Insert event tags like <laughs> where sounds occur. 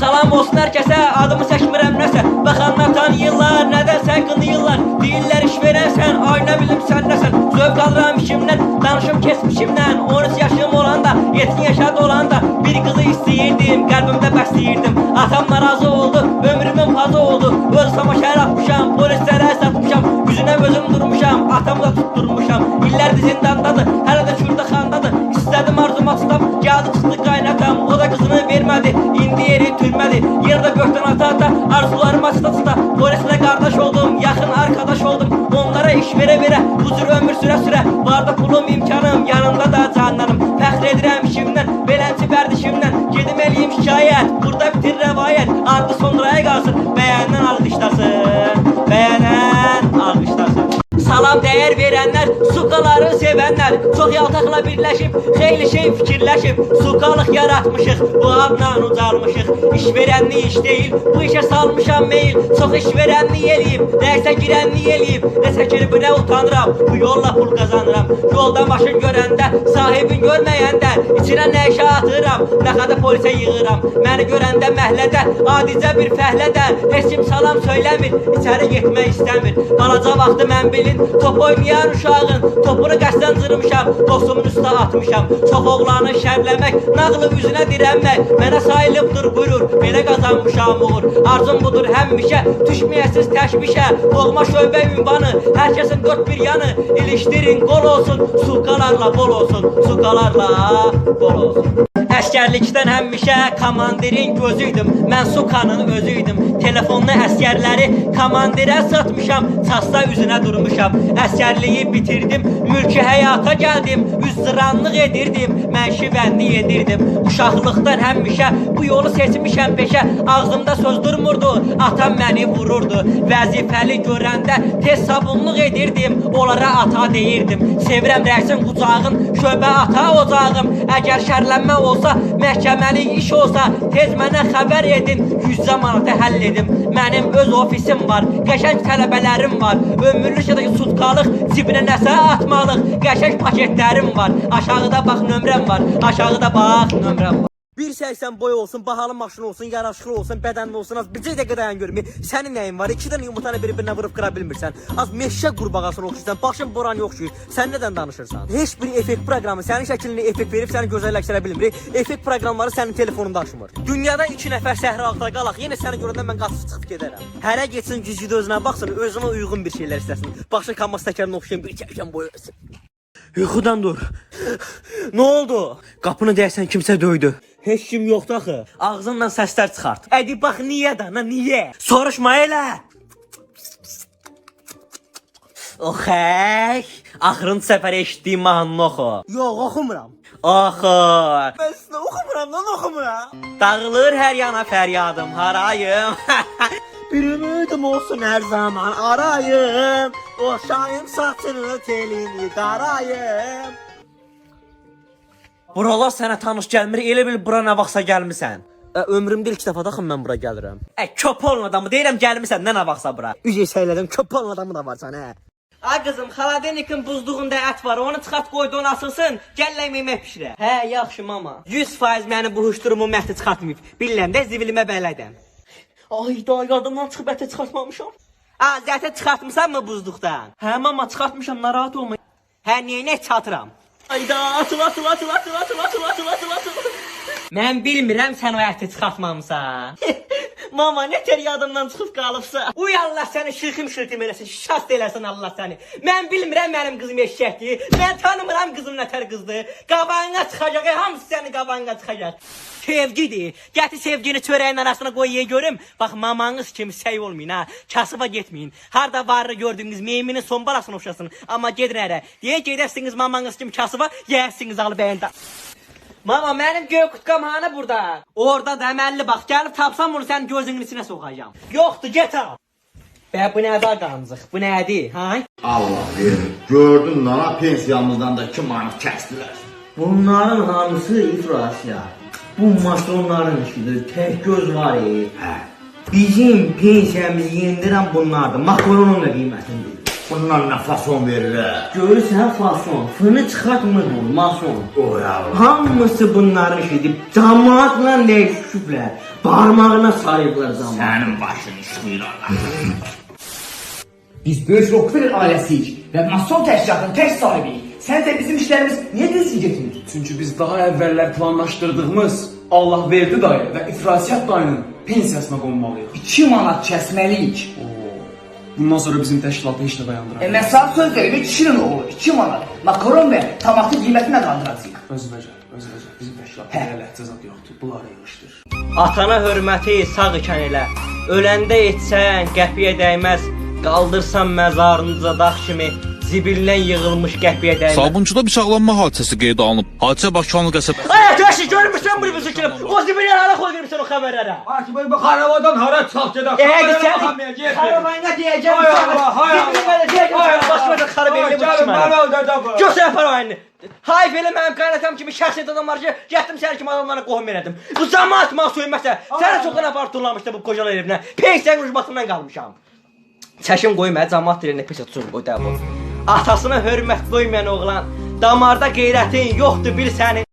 Salam olsun herkese adımı seçmirəm nəsə. Baxanlar tanıyırlar nədən sən qınıyırlar Deyirlər iş verəsən ay nə bilim sən nəsən. Zövq alıram işimdən danışım kesmişimdən. 13 yaşım olanda 7 yaşa dolanda. Bir kızı istəyirdim qəlbimdə bəsləyirdim. Atam narazı oldu ömrümün fazı oldu. Öz samaşər atmışam polislərə satmışam. Yüzünə özüm durmuşam atamı da tutturmuşam. İllərdir zindandadır hələ yeri türmedi Yerde gökten ata ata arzularıma Polisle kardeş oldum yakın arkadaş oldum. Onlara iş vere vere huzur ömür süre süre. Vardı pulum imkanım yanımda da canlarım. Fəxr edirəm işimdən beləncə bərdişimdən Gedim eləyim şikayət burada bitir rəvayət Ardı sonraya qalsın İslam dəyər verənlər, suqaları sevənlər çox yaltaqla birləşib, xeyli şey fikirləşib, suqalıq yaratmışıq, bu adla ucalmışıq. İş verənli iş deyil, bu işə salmışam meyil, çox iş verənli eləyib, nəsə girənli eləyib, nəsə girib nə utanıram, bu yolla pul qazanıram. Yolda maşın görəndə, sahibin görməyəndə içinə nə işə atıram, nə qədər polisə yığıram. Məni görəndə məhəllədə adicə bir fəhlədə heç kim salam söyləmir, içəri getmək istəmir. Balaca vaxtı mən bilin, top oynayan uşağın Topunu qəsdən cırmışam, dostumun üstə atmışam. Çox oğlanı şərləmək, nağlı üzünə dirənmək Mənə sayılıbdır qürur, belə qazanmışam uğur. Arzum budur həmişə, düşməyəsiz təşvişə Doğma şöbə ünvanı, hər kəsin dört bir yanı. İlişdirin qol olsun, suqalarla bol olsun Suqalarla bol olsun Əskərlikdən həmişə komandirin gözüydüm. Mən Sukanın özüydüm. Telefonlu əskərləri komandirə satmışam. Çasta üzünə durmuşam. Əskərliyi bitirdim. Mülki həyata gəldim. Üzdüranlıq edirdim. Mən şivənli edirdim. Uşaqlıqdan həmişə bu yolu seçmişəm peşə. Ağzımda söz durmurdu. Atam məni vururdu. Vəzifəli görəndə tez sabunluq edirdim. Onlara ata deyirdim. Sevirəm rəqsin qucağın Şöbə ata ocağım. Əgər şərlənmə olsa Məhkəməli iş olsa Tez mənə xəbər edin 100 manata həll edim. Mənim öz ofisim var Qəşəng tələbələrim var. Ömürlükdəki sutkalıq Cibinə nəsə atmalıq. Qəşəng paketlərim var. Aşağıda bax nömrəm var. Aşağıda bax nömrəm var 1.80 boy olsun, bahalı maşın olsun, yaraşıqlı olsun, bədənli olsun, az bircə dəqiqə dayan görmür. Sənin nəyin var? İki dənə yumurtanı bir-birinə vurub qıra bilmirsən. Az meşə qurbağasına oxşuyursan, başın boran yoxşuyur. Sən nədən danışırsan? Heç bir effekt proqramı sənin şəklini effekt verib səni gözəlləşdirə bilmir. Effekt proqramları sənin telefonunda açmır. Dünyada iki nəfər səhra altında qalaq, yenə səni görəndə mən qaçıb çıxıb gedərəm. Hərə getsin güzgüdə özünə baxsın, özünə uyğun bir şeylər istəsin. Başı kamaz təkərinə oxşayan bir çəkən boy olsun. Yuxudan dur. ne oldu? Qapını deyəsən kimsə döydü. Heç kim yoxdur axı. Ağzından səslər çıxart. Ədi bax niyə dana, niyə? Soruşma elə. Oxey. Axırıncı səfər eşitdiyim mahnını oxu. Yox, oxumuram. Oxu. Mən sizə oxumuram, lan oxumuram. Dağılır hər yana fəryadım, harayım. <laughs> Bir ümidim olsun her zaman arayım Boşayım saçını telini darayım Buralar sənə tanış gəlmir, elə bil bura nə vaxtsa gəlmisən. Ə, ömrümdə ilk dəfə daxım mən bura gəlirəm. Ə, köpolun adamı deyirəm gəlmisən, nə nə vaxtsa bura. Üzə səylədim, köpolun adamı da var sənə. Ay qızım, xaladenikin buzluğunda ət var, onu çıxart qoydu, onu asılsın, gəl yemək bişirə. Hə, yaxşı mama. 100% məni bu huşdurumu məhdi çıxartmayıb. Bilirəm də zivilimə bələdəm. Ay da yadımdan çıxıb ətə çıxartmamışam. A, zətə çıxartmısan mı buzluqdan? Hə mama çıxartmışam, narahat olma. Hə, niyə çatıram? Ayda atıl atıl atıl atıl atıl atıl atıl atıl atıl. Mən bilmirəm sən o əti çıxartmamısan. <laughs> Mama ne tər yadımdan çıxıb qalıbsa. Uy Allah səni şirxim şirtim eləsin, şast eləsin Allah səni. Mən bilmirəm mənim qızım eşşəkdir. Mən tanımıram qızım nə tər qızdır. Qabağına çıxacaq, hamısı sənin qabağına çıxacaq. Sevgidir. Gətir sevgini çörəyin arasına qoy ye görüm. Bax mamanız kimi səy olmayın ha. Kasıba getməyin. Harda varı gördüyünüz meyminin son balasına oxşasın. Amma gedin ərə. Deyə gedərsiniz mamanız kimi kasıba, yeyərsiniz alı bəyində. Mama mənim göy qutqam hanı burada? Orada da əməlli bax, gəlib tapsam bunu sən gözünün içinə soxacağam. Yoxdur, get al. Bə bu nədir qancıq? Bu nədir? Ha? Allah bilir. Gördün lan pensiyamızdan da 2 manat kəsdilər. Bunların hamısı ifrasiya. Bu masonların işidir. Tek göz var ya. Hə. Bizim pensiyamızı yendirən bunlardır. Makaronun da qiymətini bilir. Bundan nə fason verir? Görürsən fason, fını çıxartmır bu mason. Oy Allah. Hamısı bunları işidib, camaatla değişiblər. Parmağına sarıblar camaat. Sənin başın işləyir Allah. Biz böyük Rockefeller ailəsiyik və mason təşkilatının tək sahibiyik. Səncə bizim işlərimiz niyə düzgün getmir? Çünki biz daha əvvəllər planlaşdırdığımız Allah verdi dayı və ifrasiyyat dayının pensiyasına qonmalıyıq. 2 manat kəsməliyik. Bundan sonra bizim təşkilatı heç nə E, dayandıra. mən sağ söz verim, kişinin oğlu 2 manat. Makaron və tomatın qiymətinə qandıracağıq. Özvəcə, özvəcə. Bizim təşkilatda Hə. elə ləhcə zad yoxdur. Bunlar yığışdır. Atana hörməti sağ ikən elə. Öləndə etsən qəpiyə dəyməz. Qaldırsan məzarınıza dağ kimi zibildən yığılmış qəpiyə dəyməz. Sabunçuda bıçaqlanma hadisəsi qeydə alınıb. Hadisə Bakıxanlı qəsəb Ay ateşi görmüsən bunu bizi kilim? O zibildən hara koyursan o xəbərlərə? Akibay bu xaravadan hara çıxaq gedək. Eğer sen karabayına diyeceğim Hay sana. Allah, hay Allah. Başıma da karabayını bu kişimə. Göster yapar o aynı. Hay belə mənim qaynatam kimi şəxsiyyət adam var ki, getdim sənin kimi adamlara qohum elədim. Bu cəmaat mənə söyməsə, sənə çoxdan apar turlamışdı bu qocalar evinə. Pensiyanın ucbatından qalmışam. Çəkim qoyma, cəmaat dilinə pis tutsun qoy da bu. Atasına hörmət qoymayan oğlan, damarda qeyrətin yoxdur bil sənin.